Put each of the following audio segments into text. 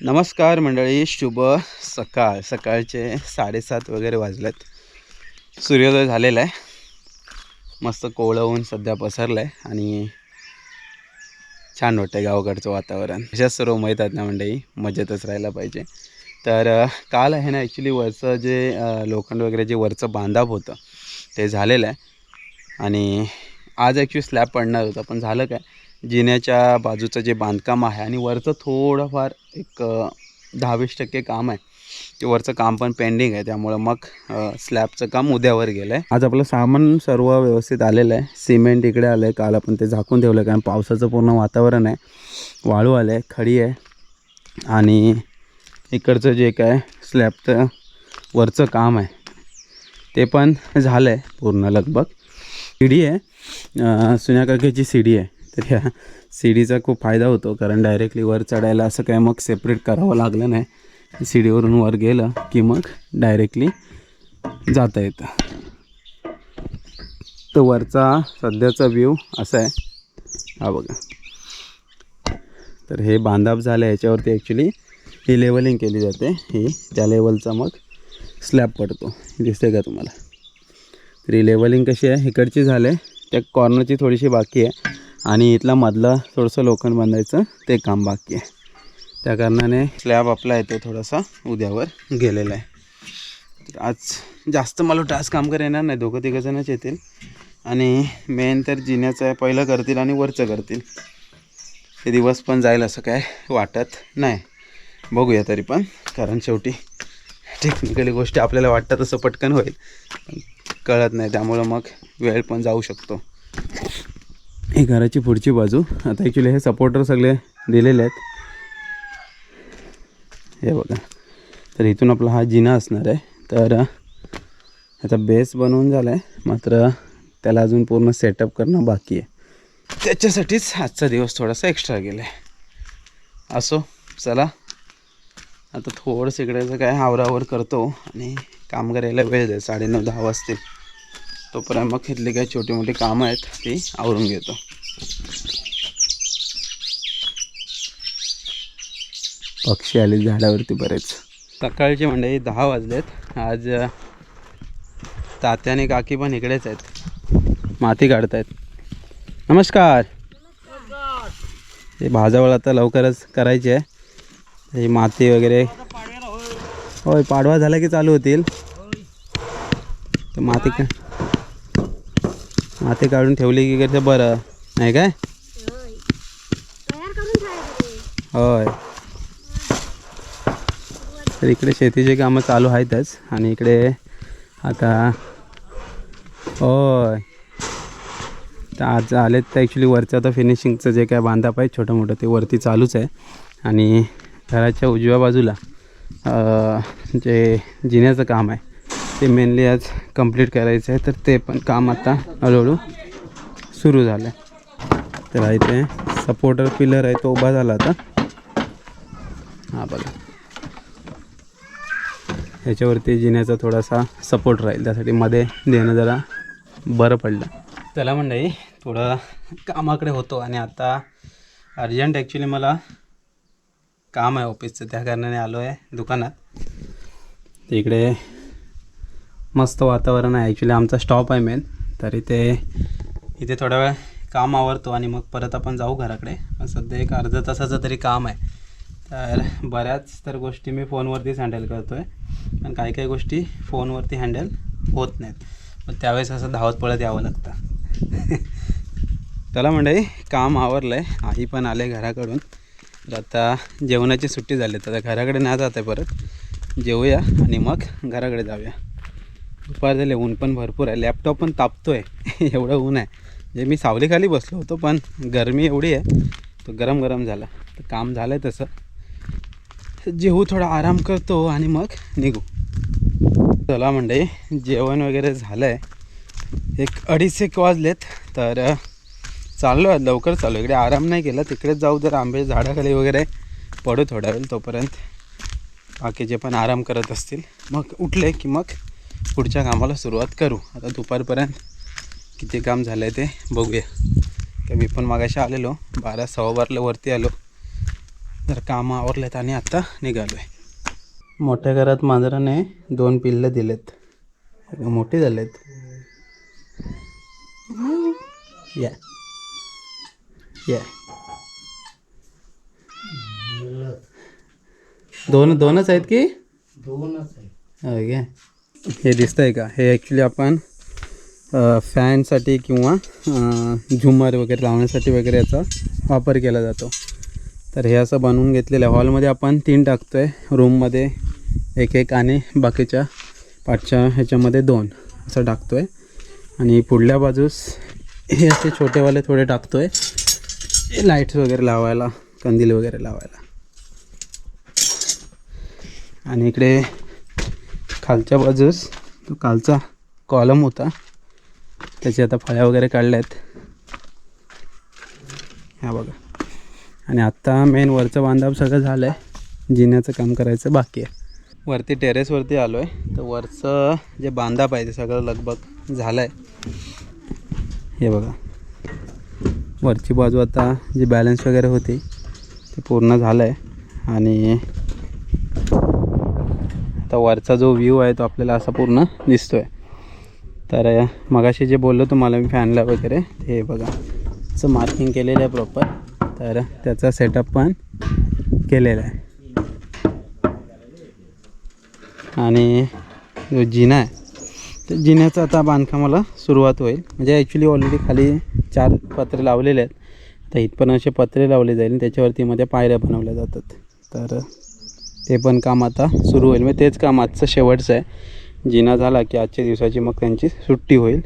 नमस्कार मंडळी शुभ सकाळ. सकाळचे साडेसात वगैरे वाजलेत. सूर्योदय झालेला आहे. मस्त कोवळं सध्या पसरलं आहे आणि छान वाटतं गावाकडचं वातावरण. अशाच सर्व माहीत आहेत ना मंडळी मजेतच राहायला पाहिजे. तर काल आहे ना ॲक्च्युली वरचं जे लोखंड वगैरे जे वरचं बांधाप होतं ते झालेलं आहे. आणि आज ॲक्च्युली स्लॅब पडणार होता पण झालं काय? जिन्याच्या बाजूचं जे बांधकाम आहे आणि वरचं थोडंफार एक दहावीस टक्के काम आहे. ते वरचं काम पण पेंडिंग आहे. त्यामुळं मग स्लॅबचं काम उद्यावर गेलं आहे आज आपलं सामान सर्व व्यवस्थित आलेलं आहे. सिमेंट इकडे आलं आहे काल आपण ते झाकून ठेवलं कारण पावसाचं पूर्ण वातावरण आहे. वाळू आलं आहे खडी आहे. आणि इकडचं जे काय स्लॅबचं वरचं काम आहे ते पण झालं आहे पूर्ण लगभग. शिडी आहे. अं, सुन्याकाकीची सीडी आहे. तर ह्या सीडीचा खूप फायदा होतो कारण डायरेक्टली वर चढायला असं काय मग सेपरेट करावं लागलं नाही. सीडीवरून वर गेलं की मग डायरेक्टली जाता येतं. तर वरचा सध्याचा व्ह्यू असा आहे. हा बघा. तर हे बांधाप झालं याच्यावरती ॲक्च्युली ही लेवलिंग केली जाते. ही त्या लेवलचा मग स्लॅब पडतो. दिसते का तुम्हाला? तर ही लेवलिंग कशी आहे? इकडची झाले त्या कॉर्नरची थोडीशी बाकी आहे. आणि इथला मधला थोडंसं लोखंड बांधायचं ते काम बाकी आहे. त्या कारणाने स्लॅब आपला आहे तो थोडासा उद्यावर गेलेला आहे. तर आज जास्त मला टास्क काम कर येणार नाही दोघं तिघंजणच येतील. आणि मेन तर जिन्याचं आहे पहिलं करतील आणि वरचं करतील. हे दिवस पण जाईल असं काय वाटत नाही. बघूया तरी पण कारण शेवटी टेक्निकली गोष्टी आपल्याला वाटतं तसं पटकन होईल. कळत नाही त्यामुळं मग वेळ पण जाऊ शकतो. ही घराची पुढची बाजू. आता ॲक्च्युली हे सपोर्टर सगळे दिलेले आहेत. हे बघा. तर इथून आपला हा जिना असणार आहे. तर ह्याचा बेस बनवून झाला आहे मात्र त्याला अजून पूर्ण सेटअप करणं बाकी आहे. त्याच्यासाठीच आजचा दिवस थोडासा एक्स्ट्रा गेला आहे असो चला. आता थोडंसं इकडेचं काय आवरावर करतो आणि काम करायला वेळ जाईल साडेनऊ दहा वाजतील. तोपर्यंत मग इथली काही छोटी मोठी कामं आहेत ती आवरून घेतो. पक्षी आले झाडावरती बरेच. सकाळचे मंडळी दहा वाजलेत. आज तात्याने काकी पण इकडेच आहेत. माती काढतायत. नमस्कार. हे भाजावळ आता लवकरच करायची आहे. ही माती वगैरे होय पाडवा झाला की चालू होतील. तर माती का माती काढून ठेवली की कसं बरं? नाही काय? होय. तर इकडे शेतीची कामं चालू आहेतच आणि इकडे आता होय. तर आज आलेत तर ॲक्च्युली वरचं आता फिनिशिंगचं जे काय बांधाप आहे छोटं मोठं ते वरती चालूच आहे. आणि घराच्या उजव्या बाजूला जे जिन्याचं काम आहे ते मेनली आज कंप्लीट करायचं आहे. तर ते पण काम आता हळूहळू सुरू झालं आहे तर इथे सपोर्टर पिलर आहे तो उभा झाला आता. हा बघा. याच्यावरती जिन्याचा थोडासा सपोर्ट राहील त्यासाठी मध्ये देणं जरा बरं पडलं. त्याला मंडळी थोडं कामाकडे होतो आणि आता अर्जंट ॲक्च्युली मला काम आहे ऑफिसचं त्या कारणाने आलो आहे दुकानात. तिकडे इकडे मस्त वातावरण आहे ॲक्च्युली आमचा स्टॉप आहे मेन तर इथे इथे थोडा वेळ काम आवरतो आणि मग परत आपण जाऊ घराकडे. पण सध्या एक अर्धा तासाचं तरी काम आहे. तर बऱ्याच तर गोष्टी मी फोनवरतीच हँडल करतो आहे पण काही काही गोष्टी फोनवरती हँडल होत नाहीत. पण त्यावेळेस असं धावत पळत यावं लागतं. त्याला म्हणजे काम आवरलं आहे आई पण आले घराकडून. तर आता जेवणाची सुट्टी झाली. तर आता घराकडे नाही जात आहे परत. जेवूया आणि मग घराकडे जाऊया. दुपार झाले ऊन पण भरपूर आहे. लॅपटॉप पण तापतो आहे एवढं ऊन आहे. म्हणजे मी सावलीखाली बसलो होतो पण गरमी एवढी आहे तो गरम गरम झाला. तर काम झालं आहे तसं जेवू थोडा आराम करतो आणि मग निघू. चला म्हणजे जेवण वगैरे झालं आहे एक अडीच एक वाजलेत तर चाललो आहे लवकर चालू इकडे आराम नाही केला तिकडेच जाऊ जर आंबे झाडाखाली वगैरे पडू थोडा वेळ तोपर्यंत बाकीचे पण आराम करत असतील. मग उठले की मग पुढच्या कामाला सुरुवात करू. आता दुपारपर्यंत किती काम झालं आहे ते बघूया. का मी पण मागाशी आलेलो बारा सव्वा बाराला वरती आलो. जर कामं आवरलेत आणि आता निघालो आहे मोठ्या घरात मांजराने दोन पिल्लं दिलेत. मोठे झालेत. या. या. दोन दोनच आहेत की? दोनच आहे ओके हे दिसतंय का? हे ॲक्च्युली आपण फॅनसाठी किंवा झुमर वगैरे लावण्यासाठी वगैरे याचा वापर केला जातो. तर हे असं बनवून घेतलेलं आहे. हॉलमध्ये आपण तीन टाकतो आहे रूममध्ये एक एक आणि बाकीच्या पाठच्या ह्याच्यामध्ये दोन असं टाकतो आहे आणि पुढल्या बाजूस हे असे छोटेवाले थोडे टाकतो आहे लाईट्स वगैरे लावायला कंदील वगैरे लावायला. आणि इकडे खालच्या बाजूस तो कालचा कॉलम होता. त्याची आता फळ्या वगैरे काढल्या आहेत ह्या बघा. आणि आत्ता मेन वरचं बांधाव सगळं झालं आहे जिन्याचं काम करायचं बाकी आहे. वरती टेरेसवरती आलो आहे तर वरचं जे बांधाप आहे ते सगळं लगभग झालं आहे हे बघा. वरची बाजू आता जी बॅलन्स वगैरे होती ते पूर्ण झालं आहे आणि आता वरचा जो व्ह्यू आहे तो आपल्याला असा पूर्ण दिसतो आहे तर मगाशी जे बोललो तुम्हाला मी फॅनला वगैरे ते बघा. असं मार्किंग केलेलं आहे प्रॉपर तर त्याचा सेटअप पण केलेला आहे. आणि जो जिना आहे तर जिन्याचं आता बांधकामाला सुरुवात होईल. म्हणजे ॲक्च्युली ऑलरेडी खाली चार पत्रे लावलेले आहेत. तर इथपर्यंत असे पत्रे लावले जाईल आणि त्याच्यावरती मध्ये पायऱ्या बनवल्या जातात. तर ते पण काम आता सुरू होईल. म्हणजे तेच काम आजचं शेवटचं आहे. जिना झाला की आजच्या दिवसाची मग त्यांची सुट्टी होईल.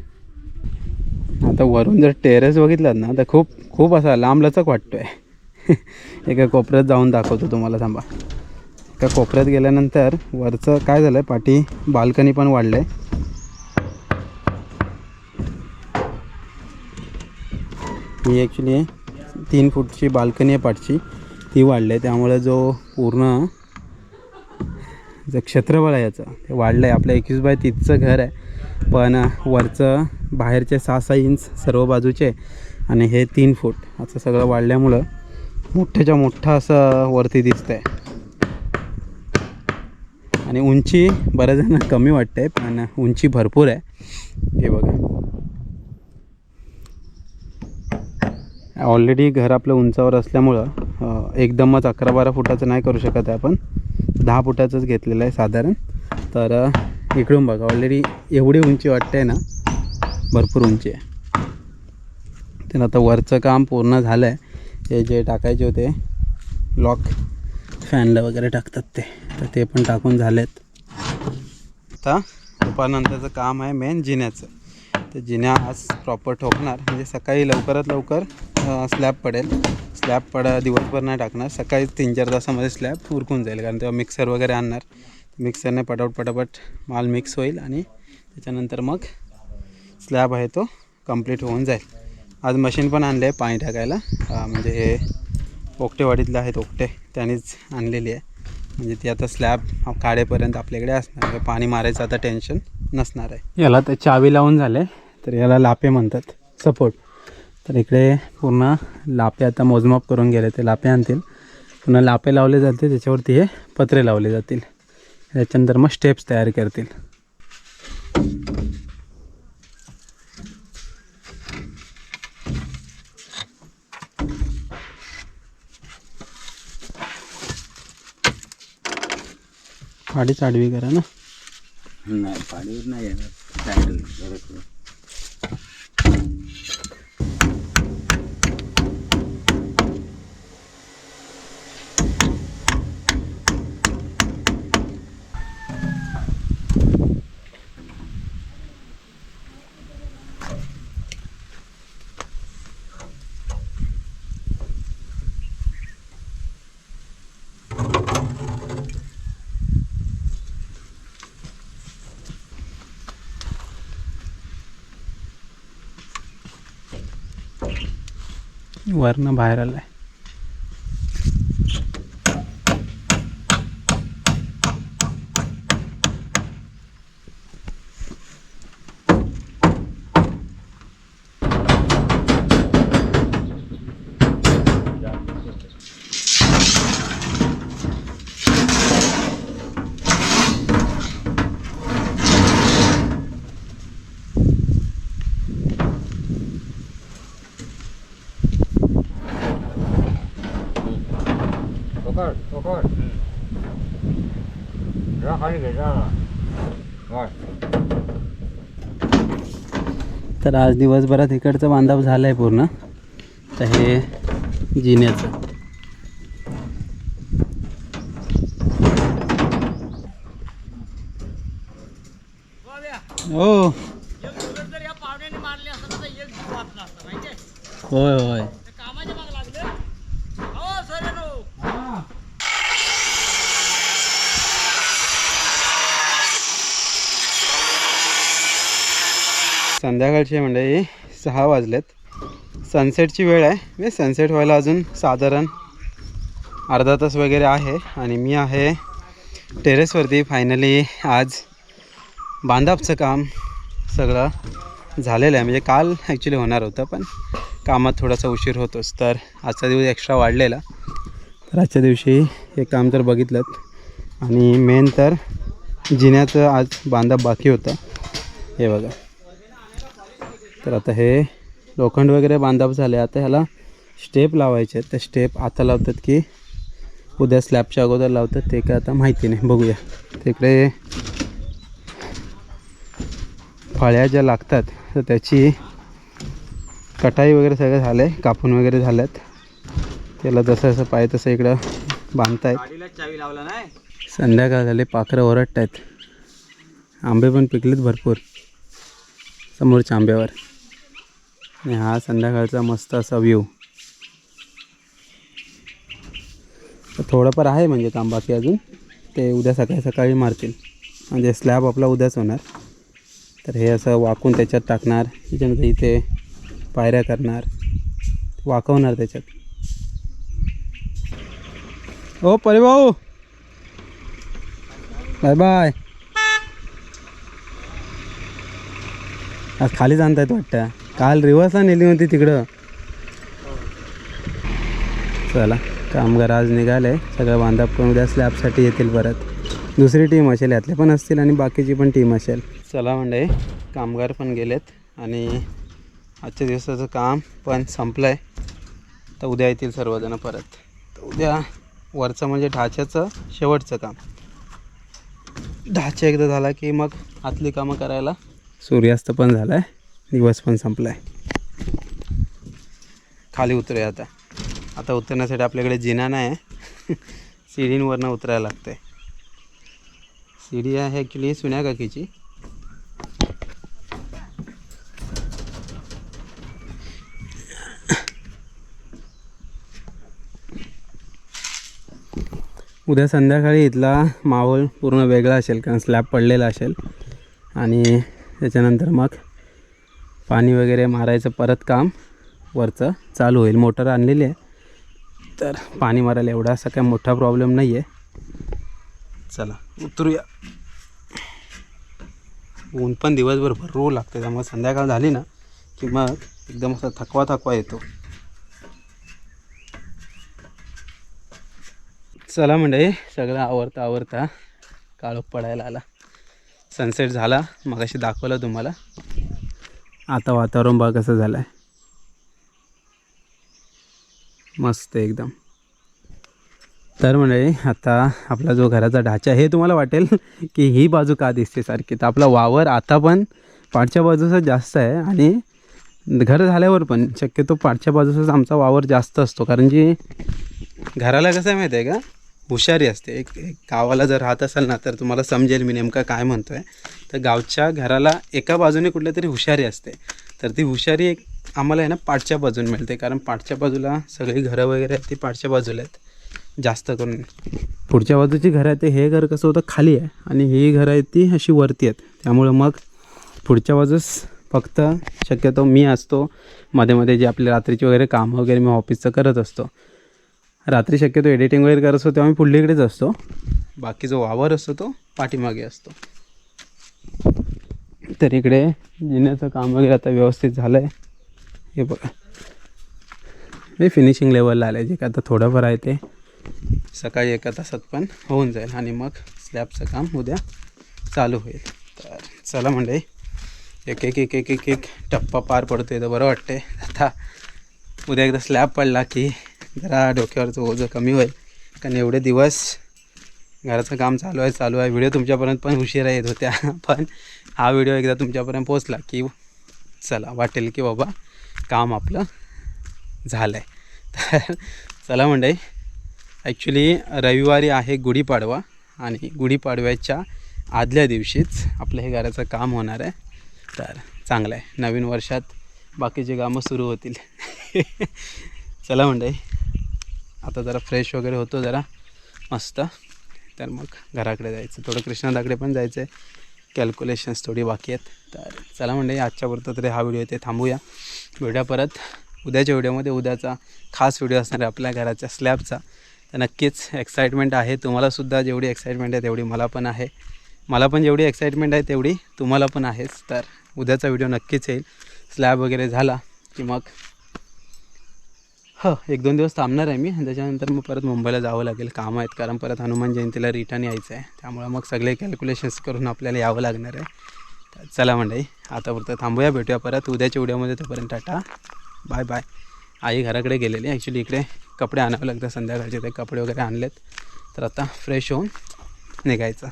आता वरून जर टेरेस बघितलात ना तर खूप खूप असा लांबलचक वाटतो आहे एका कोपऱ्यात जाऊन दाखवतो तुम्हाला थांबा. एका कोपऱ्यात गेल्यानंतर वरचं काय झालं आहे पाठी बाल्कनी पण वाढलं आहे ही ॲक्च्युली तीन फूटची बाल्कनी आहे पाठची. ती वाढली आहे त्यामुळे जो पूर्ण जे क्षेत्रफळ आहे याचं. ते वाढलं आहे आपल्या एकवीस बाय तीसचं घर आहे. पण वरचं बाहेरचे सहा सहा इंच सर्व बाजूचे आणि हे तीन फूट असं सगळं वाढल्यामुळं मोठ्याच्या मोठं असं वरती दिसतं आहे आणि उंची बऱ्याच जणांना कमी वाटते पण उंची भरपूर आहे. हे बघा. ऑलरेडी घर आपलं उंचावर असल्यामुळं एकदमच अकरा बारा फुटाचं नाही करू शकत आहे आपण. दहा फुटाचंच घेतलेलं आहे साधारण. तर इकडून बघा ऑलरेडी एवढी उंची वाटते ना भरपूर उंची आहे. तर आता वरचं काम पूर्ण झालं आहे हे जे टाकायचे होते लॉक फॅनला वगैरे टाकतात ते. तर ते पण टाकून झालेत. आता दुपारनंतरचं काम आहे मेन जिन्याचं. तर जिन्या आज प्रॉपर ठोकणार. म्हणजे सकाळी लवकरात लवकर स्लॅब पडेल. स्लॅब पडा दिवसभर नाही टाकणार. सकाळी तीन चार तासामध्ये स्लॅब उरकून जाईल. कारण तेव्हा मिक्सर वगैरे आणणार. मिक्सरने पटापट पटापट माल मिक्स होईल आणि त्याच्यानंतर मग स्लॅब आहे तो कंप्लीट होऊन जाईल. आज मशीन पण आणलं आहे पाणी टाकायला. म्हणजे हे ओकटेवाडीतलं आहेत ओकटे. त्यांनीच आणलेली आहे. म्हणजे ती आता स्लॅब काढेपर्यंत आपल्याकडे असणार. म्हणजे पाणी मारायचं आता टेन्शन नसणार आहे. याला तर चावी लावून झाले. तर याला लापे म्हणतात. सपोर्ट. तर इकडे पूर्ण लापे आता मोजमाप करून गेले ते लापे आणतील. पुन्हा लापे लावले जातील त्याच्यावरती हे पत्रे लावले जातील. त्याच्यानंतर मग स्टेप्स तयार करतील. पाडीच आडवी करा ना. नाही पाडीवर नाही येणार. वरनं बाहेर आलं आहे तर आज दिवसभरात इकडचं बांधव झालं आहे पूर्ण. तर हे जिन्याचं. हो. होय होय. संध्याकाळचे म्हणजे सहा वाजलेत. सनसेटची वेळ आहे. म्हणजे सनसेट व्हायला अजून साधारण अर्धा तास वगैरे आहे. आणि मी आहे टेरेसवरती. फायनली आज बांधापचं काम सगळं झालेलं आहे. म्हणजे काल ॲक्च्युली होणार होतं पण कामात थोडासा उशीर होतोच. तर आजचा दिवस एक्स्ट्रा वाढलेला. तर आजच्या दिवशी हे काम तर बघितलं आणि मेन तर जिन्याचं आज बांधाप बाकी होतं. हे बघा. तर आता हे लोखंड वगैरे बांधाप झाले. आता ह्याला स्टेप लावायचे आहेत. त्या स्टेप आता लावतात की उद्या स्लॅबच्या अगोदर लावतात. ते काय आता माहिती नाही. बघूया. तिकडे फळ्या ज्या लागतात तर त्याची कटाई वगैरे सगळं झालं आहे कापून वगैरे झाल्यात. त्याला जसं जसं पाहिजे तसं इकडं बांधतायत. संध्याकाळ झाले. पाखरं ओरडत आहेत आंबे पण पिकलेत भरपूर. समोरच्या आंब्यावर. आणि हा संध्याकाळचा मस्त असा व्ह्यू थोडंफार आहे म्हणजे काम बाकी अजून. ते उद्या सकाळी सकाळी मारतील. म्हणजे स्लॅब आपला उद्याच होणार. तर हे असं वाकून त्याच्यात टाकणार. त्याच्यानंतर इथे पायऱ्या करणार. वाकवणार त्याच्यात. ओ परिभाऊ! Bye bye. आज खाली आणतायत वाटतं. काल रिवर्सला नेली होती तिकडं. चला कामगार आज निघाले. सगळं बांधप करून उद्या स्लॅबसाठी येतील परत. दुसरी टीम असेल यातले पण असतील आणि बाकीची पण टीम असेल. चला म्हणजे कामगार पण गेलेत आणि आजच्या दिवसाचं काम पण संपलं आहे तर उद्या येतील सर्वजणं परत. तर उद्या वरचं म्हणजे ढाच्याचं शेवटचं काम. ढाचा एकदा झाला की मग आतली कामं करायला सूर्यास्त पण झाला आहे दिवस पण संपला आहे खाली उतरूया आता. आता उतरण्यासाठी आपल्याकडे जिना नाही आहे. सिडींवरनं उतरायला लागतं आहे सीडी आहे ॲक्च्युली सुन्या काकीची? उद्या संध्याकाळी इथला माहोल पूर्ण वेगळा असेल कारण स्लॅब पडलेला असेल. आणि त्याच्यानंतर मग पाणी वगैरे मारायचं परत काम वरचं चालू होईल. मोटर आणलेली आहे. तर पाणी मारायला एवढा असा काही मोठा प्रॉब्लेम नाही आहे चला उतरूया. ऊन पण दिवसभर भरू लागते त्यामुळे संध्याकाळ झाली ना की मग एकदम असा थकवा थकवा येतो. चला म्हणजे सगळं आवरता आवरता काळोख पडायला आला. सनसेट झाला. मग अशी दाखवलं तुम्हाला. आता वातावरण बघा कसं झालं आहे मस्त एकदम. तर म्हणजे आता आपला जो घराचा ढाचा हे तुम्हाला वाटेल की ही बाजू का दिसते सारखी. तर आपला वावर आता पण पाठच्या बाजूचा जास्त आहे आणि घर झाल्यावर पण शक्यतो पाठच्या बाजूचाच आमचा वावर जास्त असतो. कारण की घराला कसं आहे माहिती आहे का? हुशारी असते. एक एक गावाला जर राहत असाल ना तर तुम्हाला समजेल मी नेमकं काय म्हणतो आहे तर गावच्या घराला एका बाजूने कुठल्या तरी हुशारी असते. तर ती हुशारी एक आम्हाला आहे ना पाठच्या बाजूने मिळते. कारण पाठच्या बाजूला सगळी घरं वगैरे आहेत ती पाठच्या बाजूला आहेत. जास्त करून. पुढच्या बाजूची घरं आहेत ते हे घर कसं होतं खाली आहे. आणि ही घरं आहेत ती अशी वरती आहेत. त्यामुळं मग पुढच्या बाजूस फक्त शक्यतो मी असतो. मध्ये मध्ये जे आपले रात्रीची वगैरे कामं वगैरे मी ऑफिसचं करत असतो. रात्री शक्यतो एडिटिंग वगैरे करत असतो तेव्हा मी पुढलीकडेच असतो. बाकी जो वावर असतो तो पाठीमागे असतो. तर इकडे जिन्याचं काम वगैरे आता व्यवस्थित झालं आहे हे बघा. हे फिनिशिंग लेवलला आलं आहे जे काय आता थोडंफार आहे ते. सकाळी एका तासात पण होऊन जाईल आणि मग स्लॅबचं काम उद्या चालू होईल. तर चला म्हणजे एक एक एक एक एक एक टप्पा पार पडतो आहे तर बरं वाटते आता उद्या एकदा स्लॅब पडला की जरा डोक्यावरचं ओझं कमी होईल. कारण एवढे दिवस घराचं काम चालू आहे चालू आहे. व्हिडिओ तुमच्यापर्यंत पण उशिरा येत होत्या. पण हा व्हिडिओ एकदा तुमच्यापर्यंत पोचला की चला वाटेल की बाबा काम आपलं झालं आहे तर चला मंडळी ॲक्च्युली रविवारी आहे गुढीपाडवा आणि गुढीपाडव्याच्या आदल्या दिवशीच आपलं हे घराचं काम होणार आहे. तर चांगलं आहे नवीन वर्षात बाकीचे कामं सुरू होतील. चला मंडळी. आता जरा फ्रेश वगैरे होतो जरा मस्त. तर मग घराकडे जायचं. थोडं कृष्णादाकडे पण जायचं आहे कॅल्क्युलेशन्स थोडी बाकी आहेत. तर चला म्हणजे आजच्यापुरतं तरी हा व्हिडिओ ते थांबूया. व्हिडिओ परत. उद्याच्या व्हिडिओमध्ये उद्याचा खास व्हिडिओ असणार आहे आपल्या घराच्या स्लॅबचा तर नक्कीच एक्साइटमेंट आहे. तुम्हालासुद्धा जेवढी एक्साइटमेंट आहे तेवढी मला पण आहे. मला पण जेवढी एक्साइटमेंट आहे तेवढी तुम्हाला पण आहेच. तर उद्याचा व्हिडिओ नक्कीच येईल. स्लॅब वगैरे झाला की मग हो एक दोन दिवस थांबणार आहे मी. त्याच्यानंतर मग परत मुंबईला जावं लागेल. कामं आहेत कारण परत हनुमान जयंतीला रिटर्न यायचं आहे त्यामुळं मग सगळे कॅल्क्युलेशन्स करून आपल्याला यावं लागणार आहे. चला मंडळी आतापुरतं थांबूया भेटूया परत. उद्याच्या व्हिडिओमध्ये तोपर्यंत टाटा. बाय बाय आई घराकडे गेलेली ॲक्च्युली इकडे कपडे आणावे लागतात संध्याकाळचे ते कपडे वगैरे आणलेत. तर आता फ्रेश होऊन निघायचं.